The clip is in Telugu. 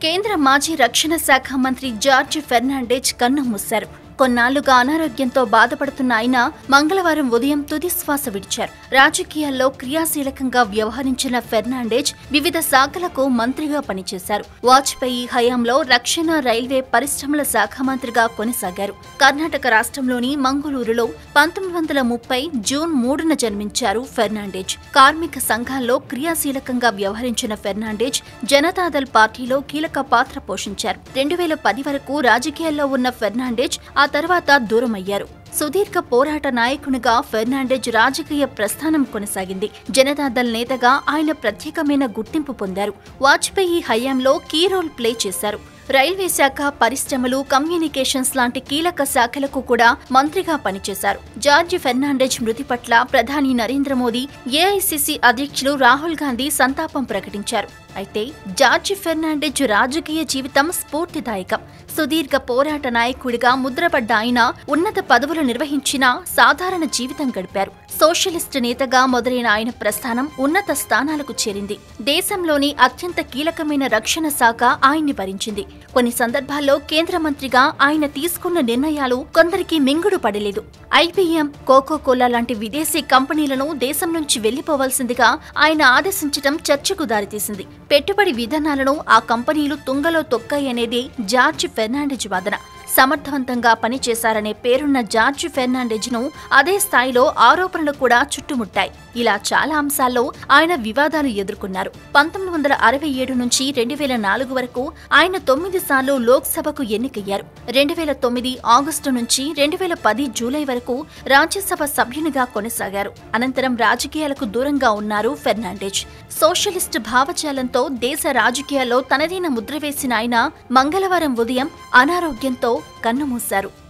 కేంద్ర మాజీ రక్షణ శాఖ మంత్రి జార్జ్ ఫెర్నాండేజ్ కన్ను మూశారు కొన్నాళ్ళుగా అనారోగ్యంతో బాధపడుతున్న ఆయన మంగళవారం ఉదయం తుది శ్వాస విడిచారు. రాజకీయాల్లో క్రియాశీలకంగా వ్యవహరించిన ఫెర్నాండేజ్ వివిధ శాఖలకు మంత్రిగా పనిచేశారు. వాజ్పేయి హయాంలో రక్షణ రైల్వే పరిశ్రమల శాఖ మంత్రిగా కొనసాగారు. కర్ణాటక రాష్ట్రంలోని మంగళూరులో పంతొమ్మిది వందల ముప్పై జూన్ మూడున జన్మించారు ఫెర్నాండేజ్. కార్మిక సంఘాల్లో క్రియాశీలకంగా వ్యవహరించిన ఫెర్నాండేజ్ జనతాదళ్ పార్టీలో కీలక పాత్ర పోషించారు. రెండు వేల పది వరకు రాజకీయాల్లో ఉన్న ఫెర్నాండేజ్ ఆ తర్వాత దూరమయ్యారు. సుదీర్ఘ పోరాట నాయకునిగా ఫెర్నాండెజ్ రాజకీయ ప్రస్థానం కొనసాగింది. జనతాదళ్ నేతగా ఆయన ప్రత్యేకమైన గుర్తింపు పొందారు. వాజ్పేయి హయాంలో కీ రోల్ ప్లే చేశారు. రైల్వే శాఖ పరిశ్రమలు కమ్యూనికేషన్స్ లాంటి కీలక శాఖలకు కూడా మంత్రిగా పనిచేశారు. జార్జ్ ఫెర్నాండెజ్ మృతి పట్ల ప్రధాని నరేంద్ర మోదీ ఏఐసిసి అధ్యక్షులు రాహుల్ గాంధీ సంతాపం ప్రకటించారు. అయితే జార్జ్ ఫెర్నాండెజ్ రాజకీయ జీవితం స్ఫూర్తిదాయకం. సుదీర్ఘ పోరాట నాయకుడిగా ముద్రపడ్డ ఆయన ఉన్నత పదవులు నిర్వహించిన సాధారణ జీవితం గడిపారు. సోషలిస్ట్ నేతగా మొదలైన ఆయన ప్రస్థానం ఉన్నత స్థానాలకు చేరింది. దేశంలోని అత్యంత కీలకమైన రక్షణ శాఖ ఆయన్ని భరించింది. కొన్ని సందర్భాల్లో కేంద్ర మంత్రిగా ఆయన తీసుకున్న నిర్ణయాలు కొందరికి మింగుడు పడలేదు. ఐబీఎం కోకోకోలా లాంటి విదేశీ కంపెనీలను దేశం నుంచి వెళ్ళిపోవాల్సిందిగా ఆయన ఆదేశించడం చర్చకు దారితీసింది. పెట్టుబడి విధానాలను ఆ కంపెనీలు తుంగలో తొక్కాయనేది జార్జ్ ఫెర్నాండెజ్ వాదన. సమర్థవంతంగా పనిచేశారనే పేరున్న జార్జ్ ఫెర్నాండెజ్ను అదే స్థాయిలో ఆరోపణలు కూడా చుట్టుముట్టాయి. ఇలా చాలా అంశాల్లో ఆయన వివాదాలు ఎదుర్కొన్నారు. పంతొమ్మిది వందల అరవై ఏడు నుంచి రెండు వేల నాలుగు వరకు ఆయన తొమ్మిది సార్లు లోక్సభకు ఎన్నికయ్యారు. రెండు వేల తొమ్మిది ఆగస్టు నుంచి రెండు వేల పది జూలై వరకు రాజ్యసభ సభ్యునిగా కొనసాగారు. అనంతరం రాజకీయాలకు దూరంగా ఉన్నారు ఫెర్నాండెజ్. సోషలిస్ట్ భావజాలంతో దేశ రాజకీయాల్లో తనదైన ముద్ర వేసిన ఆయన మంగళవారం ఉదయం అనారోగ్యంతో కన్నుమూశారు